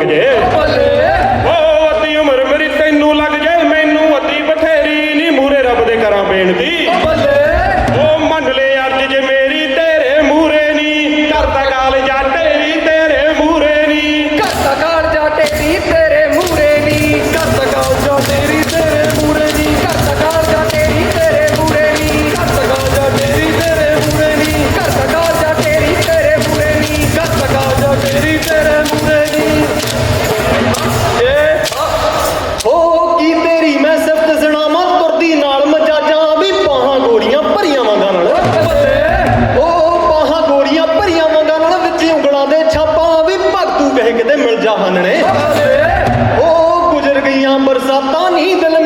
Good day. پیغمبر ساتانی دل